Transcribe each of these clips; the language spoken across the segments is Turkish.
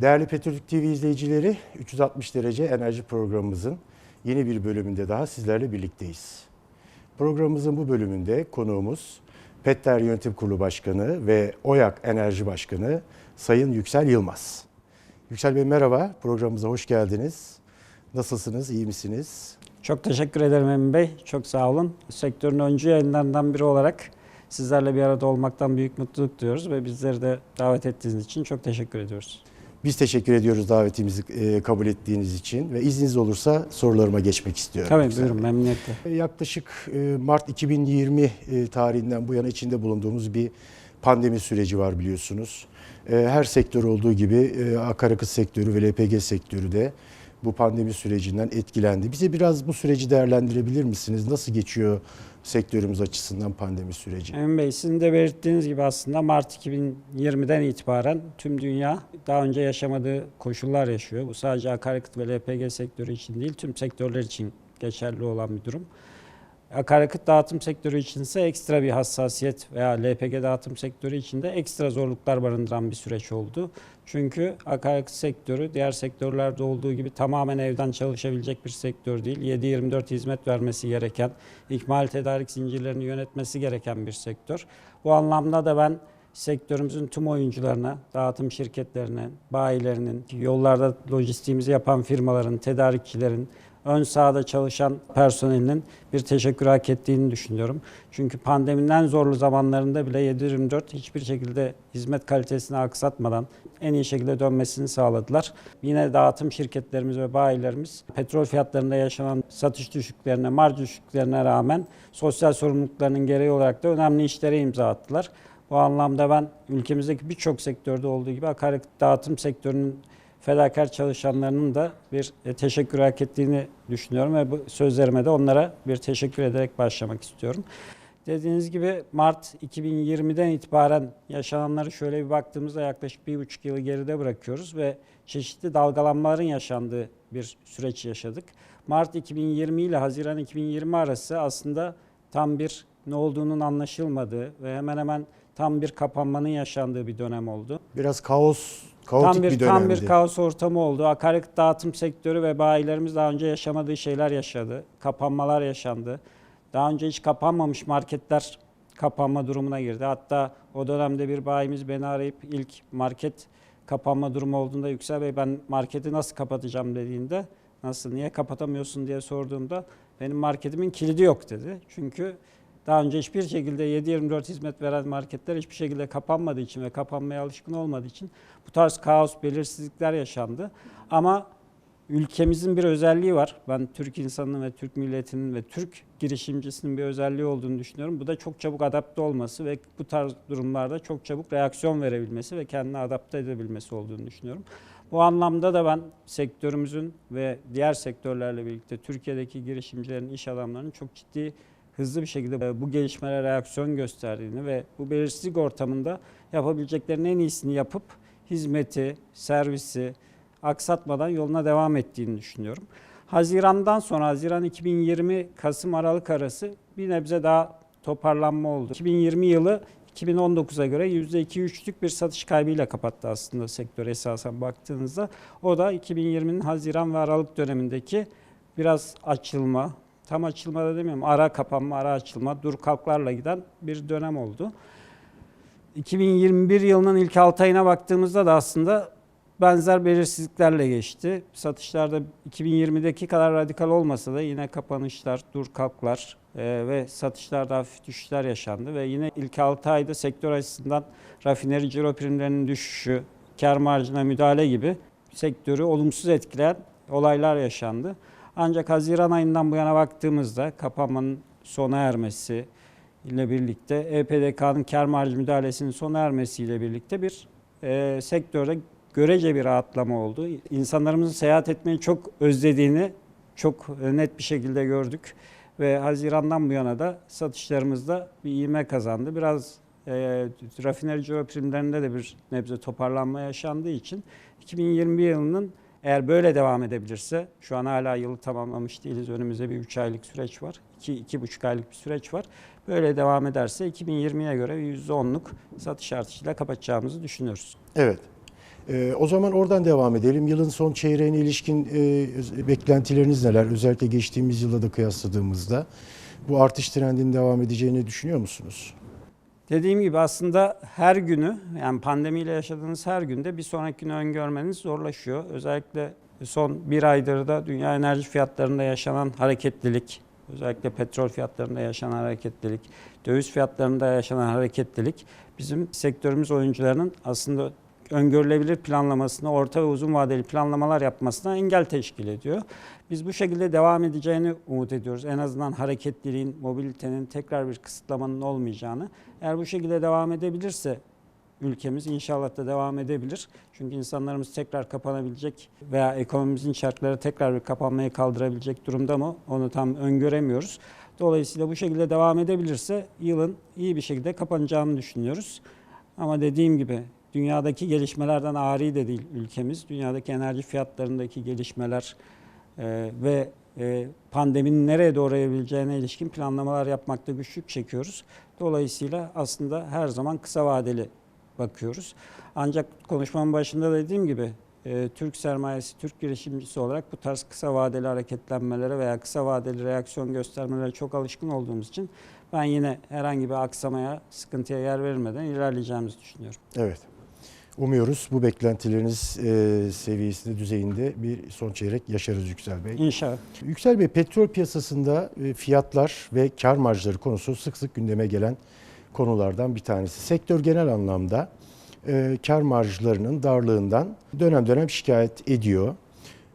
Değerli Petrolük TV izleyicileri, 360 derece enerji programımızın yeni bir bölümünde daha sizlerle birlikteyiz. Programımızın bu bölümünde konuğumuz Petter Yönetim Kurulu Başkanı ve OYAK Enerji Başkanı Sayın Yüksel Yılmaz. Yüksel Bey merhaba, programımıza hoş geldiniz. Nasılsınız, iyi misiniz? Çok teşekkür ederim Emin Bey. Çok sağ olun. Sektörün öncü yayınlarından biri olarak sizlerle bir arada olmaktan büyük mutluluk duyuyoruz ve bizleri de davet ettiğiniz için çok teşekkür ediyoruz. Biz teşekkür ediyoruz davetimizi e, kabul ettiğiniz için ve izniniz olursa sorularıma geçmek istiyorum. Tabii Yüksel buyurun memnuniyetle. Yaklaşık e, Mart 2020 e, tarihinden bu yana içinde bulunduğumuz bir pandemi süreci var biliyorsunuz. E, Her sektör olduğu gibi e, akaryakıt sektörü ve LPG sektörü de bu pandemi sürecinden etkilendi. Bize biraz bu süreci değerlendirebilir misiniz? Nasıl geçiyor sektörümüz açısından pandemi süreci? Emin Bey sizin de belirttiğiniz gibi aslında Mart 2020'den itibaren tüm dünya daha önce yaşamadığı koşullar yaşıyor. Bu sadece akaryakıt ve LPG sektörü için değil tüm sektörler için geçerli olan bir durum. Akaryakıt dağıtım sektörü için ise ekstra bir hassasiyet veya LPG dağıtım sektörü için de ekstra zorluklar barındıran bir süreç oldu. Çünkü akaryakıt sektörü diğer sektörlerde olduğu gibi tamamen evden çalışabilecek bir sektör değil. 7-24 hizmet vermesi gereken, ikmal tedarik zincirlerini yönetmesi gereken bir sektör. Bu anlamda da ben sektörümüzün tüm oyuncularına, dağıtım şirketlerine, bayilerinin, yollarda lojistiğimizi yapan firmaların, tedarikçilerin, ön sahada çalışan personelinin bir teşekkür hak ettiğini düşünüyorum. Çünkü pandeminin en zorlu zamanlarında bile 7-24 hiçbir şekilde hizmet kalitesini aksatmadan en iyi şekilde dönmesini sağladılar. Yine dağıtım şirketlerimiz ve bayilerimiz petrol fiyatlarında yaşanan satış düşüklerine, marj düşüklerine rağmen sosyal sorumluluklarının gereği olarak da önemli işlere imza attılar. Bu anlamda ben ülkemizdeki birçok sektörde olduğu gibi akaryakıt dağıtım sektörünün fedakar çalışanlarının da bir e, teşekkür hak ettiğini düşünüyorum ve bu sözlerime de onlara bir teşekkür ederek başlamak istiyorum. Dediğiniz gibi Mart 2020'den itibaren yaşananları şöyle bir baktığımızda yaklaşık bir buçuk yılı geride bırakıyoruz ve çeşitli dalgalanmaların yaşandığı bir süreç yaşadık. Mart 2020 ile Haziran 2020 arası aslında tam bir ne olduğunun anlaşılmadığı ve hemen hemen tam bir kapanmanın yaşandığı bir dönem oldu. Biraz kaos, kaotik Tam bir, bir dönemdi. tam bir kaos ortamı oldu. Akaryakıt dağıtım sektörü ve bayilerimiz daha önce yaşamadığı şeyler yaşadı. Kapanmalar yaşandı. Daha önce hiç kapanmamış marketler kapanma durumuna girdi. Hatta o dönemde bir bayimiz beni arayıp ilk market kapanma durumu olduğunda Yüksel Bey ben marketi nasıl kapatacağım dediğinde nasıl niye kapatamıyorsun diye sorduğumda benim marketimin kilidi yok dedi. Çünkü daha önce hiçbir şekilde 7-24 hizmet veren marketler hiçbir şekilde kapanmadığı için ve kapanmaya alışkın olmadığı için bu tarz kaos, belirsizlikler yaşandı. Ama ülkemizin bir özelliği var. Ben Türk insanının ve Türk milletinin ve Türk girişimcisinin bir özelliği olduğunu düşünüyorum. Bu da çok çabuk adapte olması ve bu tarz durumlarda çok çabuk reaksiyon verebilmesi ve kendini adapte edebilmesi olduğunu düşünüyorum. Bu anlamda da ben sektörümüzün ve diğer sektörlerle birlikte Türkiye'deki girişimcilerin, iş adamlarının çok ciddi hızlı bir şekilde bu gelişmelere reaksiyon gösterdiğini ve bu belirsizlik ortamında yapabileceklerinin en iyisini yapıp hizmeti, servisi aksatmadan yoluna devam ettiğini düşünüyorum. Haziran'dan sonra Haziran 2020 Kasım Aralık arası bir nebze daha toparlanma oldu. 2020 yılı 2019'a göre %2-3'lük bir satış kaybıyla kapattı aslında sektör esasen baktığınızda. O da 2020'nin Haziran ve Aralık dönemindeki biraz açılma, tam açılma da demiyorum, ara kapanma, ara açılma, dur kalklarla giden bir dönem oldu. 2021 yılının ilk 6 ayına baktığımızda da aslında benzer belirsizliklerle geçti. Satışlarda 2020'deki kadar radikal olmasa da yine kapanışlar, dur kalklar e, ve satışlarda hafif düşüşler yaşandı ve yine ilk 6 ayda sektör açısından rafineri ciro primlerinin düşüşü, kar marjına müdahale gibi sektörü olumsuz etkileyen olaylar yaşandı. Ancak Haziran ayından bu yana baktığımızda kapanmanın sona ermesi ile birlikte EPDK'nın kar marjı müdahalesinin sona ermesiyle birlikte bir e, sektörde görece bir rahatlama oldu. İnsanlarımızın seyahat etmeyi çok özlediğini çok net bir şekilde gördük ve Haziran'dan bu yana da satışlarımızda bir ivme kazandı. Biraz e, rafineri ciro primlerinde de bir nebze toparlanma yaşandığı için 2021 yılının Eğer böyle devam edebilirse, şu an hala yılı tamamlamış değiliz. Önümüzde bir 3 aylık süreç var. 2-2,5 aylık bir süreç var. Böyle devam ederse 2020'ye göre %10'luk satış artışıyla kapatacağımızı düşünüyoruz. Evet. Ee, o zaman oradan devam edelim. Yılın son çeyreğine ilişkin e, beklentileriniz neler? Özellikle geçtiğimiz yıla da kıyasladığımızda bu artış trendinin devam edeceğini düşünüyor musunuz? Dediğim gibi aslında her günü yani pandemiyle yaşadığınız her günde bir sonraki günü öngörmeniz zorlaşıyor. Özellikle son bir aydır da dünya enerji fiyatlarında yaşanan hareketlilik, özellikle petrol fiyatlarında yaşanan hareketlilik, döviz fiyatlarında yaşanan hareketlilik bizim sektörümüz oyuncularının aslında öngörülebilir planlamasına, orta ve uzun vadeli planlamalar yapmasına engel teşkil ediyor. Biz bu şekilde devam edeceğini umut ediyoruz. En azından hareketliliğin, mobilitenin tekrar bir kısıtlamanın olmayacağını. Eğer bu şekilde devam edebilirse ülkemiz inşallah da devam edebilir. Çünkü insanlarımız tekrar kapanabilecek veya ekonomimizin şartları tekrar bir kapanmayı kaldırabilecek durumda mı onu tam öngöremiyoruz. Dolayısıyla bu şekilde devam edebilirse yılın iyi bir şekilde kapanacağını düşünüyoruz. Ama dediğim gibi dünyadaki gelişmelerden ari de değil ülkemiz. Dünyadaki enerji fiyatlarındaki gelişmeler e, ve e, pandeminin nereye doğru evrileceğine ilişkin planlamalar yapmakta güçlük çekiyoruz. Dolayısıyla aslında her zaman kısa vadeli bakıyoruz. Ancak konuşmamın başında dediğim gibi e, Türk sermayesi, Türk girişimcisi olarak bu tarz kısa vadeli hareketlenmelere veya kısa vadeli reaksiyon göstermelere çok alışkın olduğumuz için ben yine herhangi bir aksamaya, sıkıntıya yer verilmeden ilerleyeceğimizi düşünüyorum. Evet. Umuyoruz bu beklentileriniz e, seviyesinde, düzeyinde bir son çeyrek yaşarız Yüksel Bey. İnşallah. Yüksel Bey, petrol piyasasında e, fiyatlar ve kar marjları konusu sık sık gündeme gelen konulardan bir tanesi. Sektör genel anlamda e, kar marjlarının darlığından dönem dönem şikayet ediyor.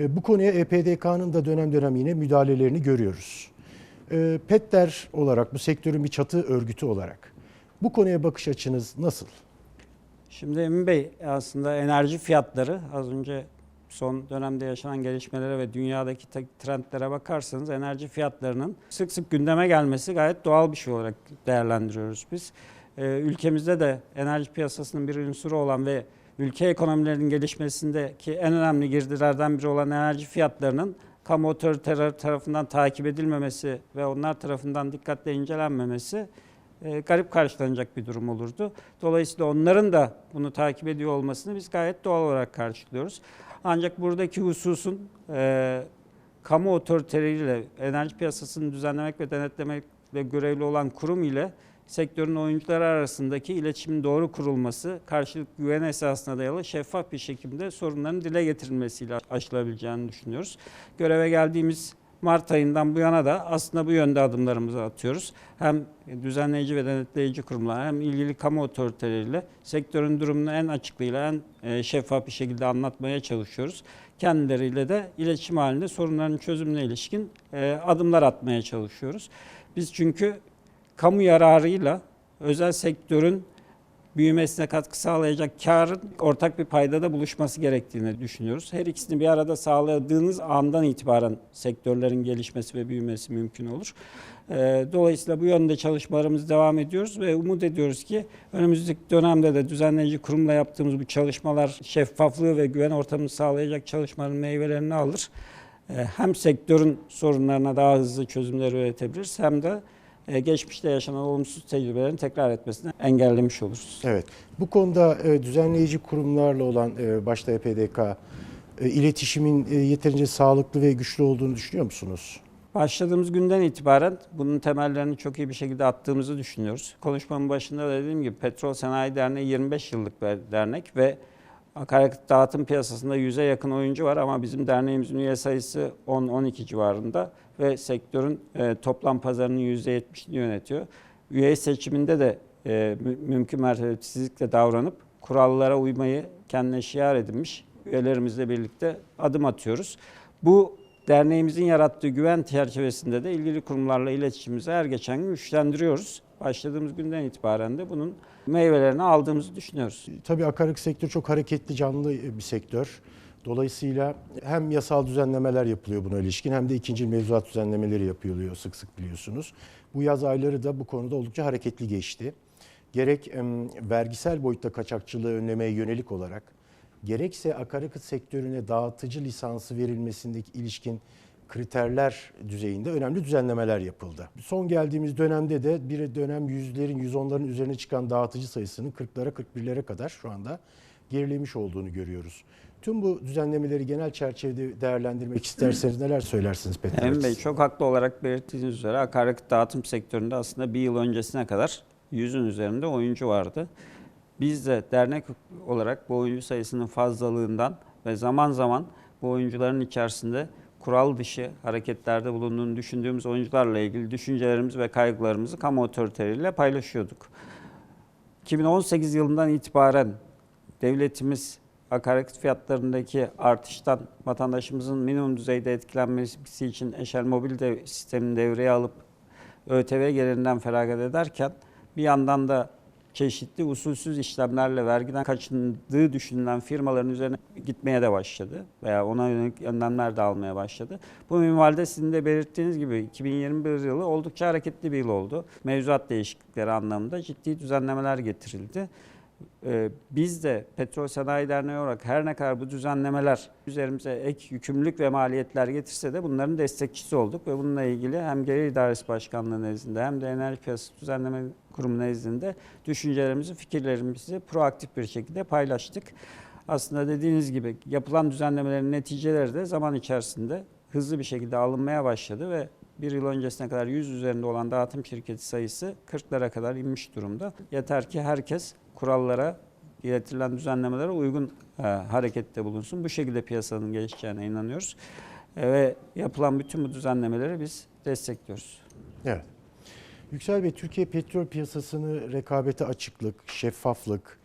E, Bu konuya EPDK'nın da dönem dönem yine müdahalelerini görüyoruz. E, Petter olarak, bu sektörün bir çatı örgütü olarak bu konuya bakış açınız nasıl? Şimdi Emin Bey aslında enerji fiyatları az önce son dönemde yaşanan gelişmelere ve dünyadaki trendlere bakarsanız enerji fiyatlarının sık sık gündeme gelmesi gayet doğal bir şey olarak değerlendiriyoruz biz. Ee, ülkemizde de enerji piyasasının bir unsuru olan ve ülke ekonomilerinin gelişmesindeki en önemli girdilerden biri olan enerji fiyatlarının kamu otoriteleri tarafından takip edilmemesi ve onlar tarafından dikkatle incelenmemesi e, garip karşılanacak bir durum olurdu. Dolayısıyla onların da bunu takip ediyor olmasını biz gayet doğal olarak karşılıyoruz. Ancak buradaki hususun e, kamu otoriteleriyle enerji piyasasını düzenlemek ve denetlemekle görevli olan kurum ile sektörün oyuncuları arasındaki iletişimin doğru kurulması, karşılık güven esasına dayalı şeffaf bir şekilde sorunların dile getirilmesiyle aşılabileceğini düşünüyoruz. Göreve geldiğimiz Mart ayından bu yana da aslında bu yönde adımlarımızı atıyoruz. Hem düzenleyici ve denetleyici kurumlar hem ilgili kamu otoriteleriyle sektörün durumunu en açıklığıyla en e, şeffaf bir şekilde anlatmaya çalışıyoruz. Kendileriyle de iletişim halinde sorunların çözümüne ilişkin e, adımlar atmaya çalışıyoruz. Biz çünkü kamu yararıyla özel sektörün büyümesine katkı sağlayacak karın ortak bir paydada buluşması gerektiğini düşünüyoruz. Her ikisini bir arada sağladığınız andan itibaren sektörlerin gelişmesi ve büyümesi mümkün olur. Ee, Dolayısıyla bu yönde çalışmalarımız devam ediyoruz ve umut ediyoruz ki önümüzdeki dönemde de düzenleyici kurumla yaptığımız bu çalışmalar şeffaflığı ve güven ortamını sağlayacak çalışmaların meyvelerini alır. Ee, Hem sektörün sorunlarına daha hızlı çözümler üretebiliriz hem de geçmişte yaşanan olumsuz tecrübelerin tekrar etmesini engellemiş oluruz. Evet. Bu konuda e, düzenleyici kurumlarla olan e, başta EPDK e, iletişimin e, yeterince sağlıklı ve güçlü olduğunu düşünüyor musunuz? Başladığımız günden itibaren bunun temellerini çok iyi bir şekilde attığımızı düşünüyoruz. Konuşmamın başında da dediğim gibi Petrol Sanayi Derneği 25 yıllık bir dernek ve akaryakıt dağıtım piyasasında 100'e yakın oyuncu var ama bizim derneğimizin üye sayısı 10-12 civarında ve sektörün e, toplam pazarının %70'ini yönetiyor. Üye seçiminde de e, mü- mümkün mertebesizlikle davranıp kurallara uymayı kendine şiar edinmiş üyelerimizle birlikte adım atıyoruz. Bu derneğimizin yarattığı güven çerçevesinde de ilgili kurumlarla iletişimimizi her geçen gün güçlendiriyoruz. Başladığımız günden itibaren de bunun meyvelerini aldığımızı düşünüyoruz. Tabii akaryakıt sektörü çok hareketli, canlı bir sektör. Dolayısıyla hem yasal düzenlemeler yapılıyor buna ilişkin hem de ikinci mevzuat düzenlemeleri yapılıyor sık sık biliyorsunuz. Bu yaz ayları da bu konuda oldukça hareketli geçti. Gerek vergisel boyutta kaçakçılığı önlemeye yönelik olarak gerekse akaryakıt sektörüne dağıtıcı lisansı verilmesindeki ilişkin kriterler düzeyinde önemli düzenlemeler yapıldı. Son geldiğimiz dönemde de bir dönem yüzlerin, yüz onların üzerine çıkan dağıtıcı sayısının 40'lara 41'lere kadar şu anda gerilemiş olduğunu görüyoruz. Tüm bu düzenlemeleri genel çerçevede değerlendirmek isterseniz neler söylersiniz Peter? Emin Bey çok haklı olarak belirttiğiniz üzere akaryakıt dağıtım sektöründe aslında bir yıl öncesine kadar yüzün üzerinde oyuncu vardı. Biz de dernek olarak bu oyuncu sayısının fazlalığından ve zaman zaman bu oyuncuların içerisinde kural dışı hareketlerde bulunduğunu düşündüğümüz oyuncularla ilgili düşüncelerimizi ve kaygılarımızı kamu otoriteleriyle paylaşıyorduk. 2018 yılından itibaren devletimiz akaryakıt fiyatlarındaki artıştan vatandaşımızın minimum düzeyde etkilenmesi için eşel mobil de, sistemini devreye alıp ÖTV gelirinden feragat ederken bir yandan da çeşitli usulsüz işlemlerle vergiden kaçındığı düşünülen firmaların üzerine gitmeye de başladı veya ona yönelik önlemler de almaya başladı. Bu minvalde sizin de belirttiğiniz gibi 2021 yılı oldukça hareketli bir yıl oldu. Mevzuat değişiklikleri anlamında ciddi düzenlemeler getirildi. Ee, Biz de Petrol Sanayi Derneği olarak her ne kadar bu düzenlemeler üzerimize ek yükümlülük ve maliyetler getirse de bunların destekçisi olduk ve bununla ilgili hem Gelir İdaresi Başkanlığı nezdinde hem de Enerji Piyasası Düzenleme Kurumu nezdinde düşüncelerimizi, fikirlerimizi proaktif bir şekilde paylaştık. Aslında dediğiniz gibi yapılan düzenlemelerin neticeleri de zaman içerisinde hızlı bir şekilde alınmaya başladı ve bir yıl öncesine kadar 100 üzerinde olan dağıtım şirketi sayısı 40'lara kadar inmiş durumda. Yeter ki herkes kurallara, getirilen düzenlemelere uygun e, harekette bulunsun. Bu şekilde piyasanın gelişeceğine inanıyoruz. E, ve yapılan bütün bu düzenlemeleri biz destekliyoruz. Evet. Yüksel Bey, Türkiye petrol piyasasını rekabete açıklık, şeffaflık,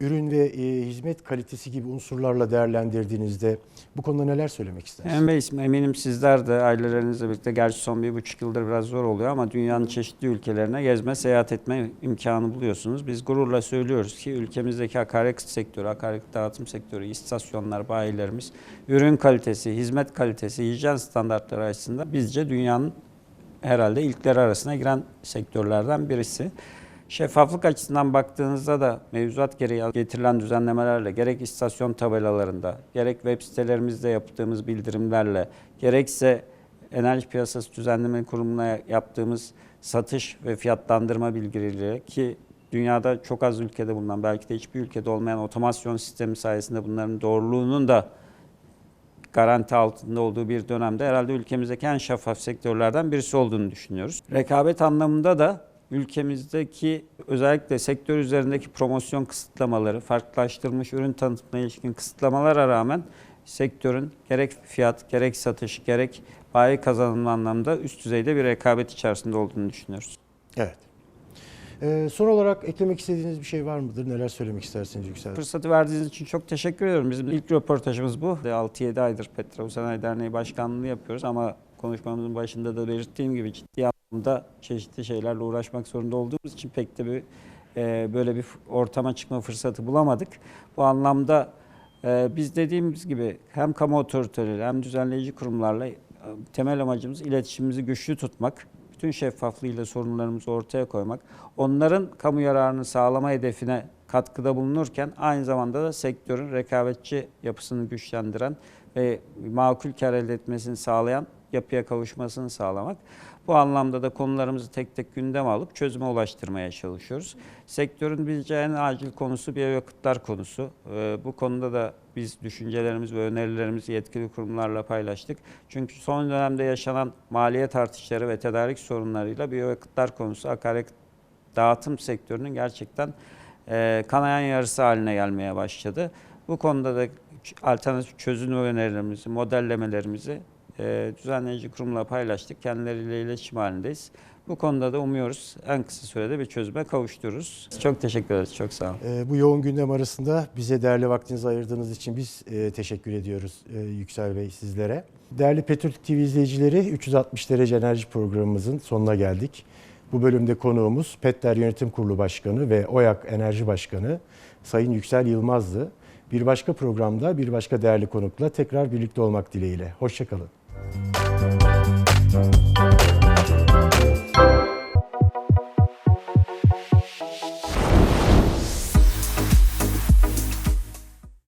ürün ve e, hizmet kalitesi gibi unsurlarla değerlendirdiğinizde bu konuda neler söylemek istersiniz? Emre İsmi, eminim sizler de ailelerinizle birlikte, gerçi son bir buçuk yıldır biraz zor oluyor ama dünyanın çeşitli ülkelerine gezme, seyahat etme imkanı buluyorsunuz. Biz gururla söylüyoruz ki ülkemizdeki akaryakıt sektörü, akaryakıt dağıtım sektörü, istasyonlar, bayilerimiz, ürün kalitesi, hizmet kalitesi, hijyen standartları açısından bizce dünyanın herhalde ilkleri arasına giren sektörlerden birisi. Şeffaflık açısından baktığınızda da mevzuat gereği getirilen düzenlemelerle gerek istasyon tabelalarında, gerek web sitelerimizde yaptığımız bildirimlerle, gerekse Enerji Piyasası Düzenleme Kurumu'na yaptığımız satış ve fiyatlandırma bilgileriyle ki dünyada çok az ülkede bulunan, belki de hiçbir ülkede olmayan otomasyon sistemi sayesinde bunların doğruluğunun da garanti altında olduğu bir dönemde herhalde ülkemizdeki en şeffaf sektörlerden birisi olduğunu düşünüyoruz. Rekabet anlamında da ülkemizdeki özellikle sektör üzerindeki promosyon kısıtlamaları, farklılaştırılmış ürün tanıtımına ilişkin kısıtlamalara rağmen sektörün gerek fiyat, gerek satış, gerek bayi kazanımı anlamda üst düzeyde bir rekabet içerisinde olduğunu düşünüyoruz. Evet. Ee, son olarak eklemek istediğiniz bir şey var mıdır? Neler söylemek istersiniz Yüksel? Fırsatı verdiğiniz için çok teşekkür ediyorum. Bizim ilk röportajımız bu. 6-7 aydır Petrol Sanayi Derneği Başkanlığı yapıyoruz ama konuşmamızın başında da belirttiğim gibi ciddi anlamda çeşitli şeylerle uğraşmak zorunda olduğumuz için pek de bir e, böyle bir ortama çıkma fırsatı bulamadık. Bu anlamda e, biz dediğimiz gibi hem kamu otoriteleri hem düzenleyici kurumlarla e, temel amacımız iletişimimizi güçlü tutmak, bütün şeffaflığıyla sorunlarımızı ortaya koymak, onların kamu yararını sağlama hedefine katkıda bulunurken aynı zamanda da sektörün rekabetçi yapısını güçlendiren ve makul kar elde etmesini sağlayan yapıya kavuşmasını sağlamak. Bu anlamda da konularımızı tek tek gündeme alıp çözüme ulaştırmaya çalışıyoruz. Sektörün bizce en acil konusu biyoyakıtlar konusu. Ee, Bu konuda da biz düşüncelerimiz ve önerilerimizi yetkili kurumlarla paylaştık. Çünkü son dönemde yaşanan maliyet artışları ve tedarik sorunlarıyla biyoyakıtlar konusu akaryakıt dağıtım sektörünün gerçekten e, kanayan yarısı haline gelmeye başladı. Bu konuda da alternatif çözüm önerilerimizi, modellemelerimizi e, düzenleyici kurumla paylaştık. Kendileriyle iletişim halindeyiz. Bu konuda da umuyoruz en kısa sürede bir çözüme kavuştururuz. Çok teşekkür ederiz. Çok sağ olun. Ee, bu yoğun gündem arasında bize değerli vaktinizi ayırdığınız için biz e, teşekkür ediyoruz e, Yüksel Bey sizlere. Değerli Petrolük TV izleyicileri 360 derece enerji programımızın sonuna geldik. Bu bölümde konuğumuz Petler Yönetim Kurulu Başkanı ve OYAK Enerji Başkanı Sayın Yüksel Yılmaz'dı. Bir başka programda bir başka değerli konukla tekrar birlikte olmak dileğiyle. Hoşçakalın. Thank you.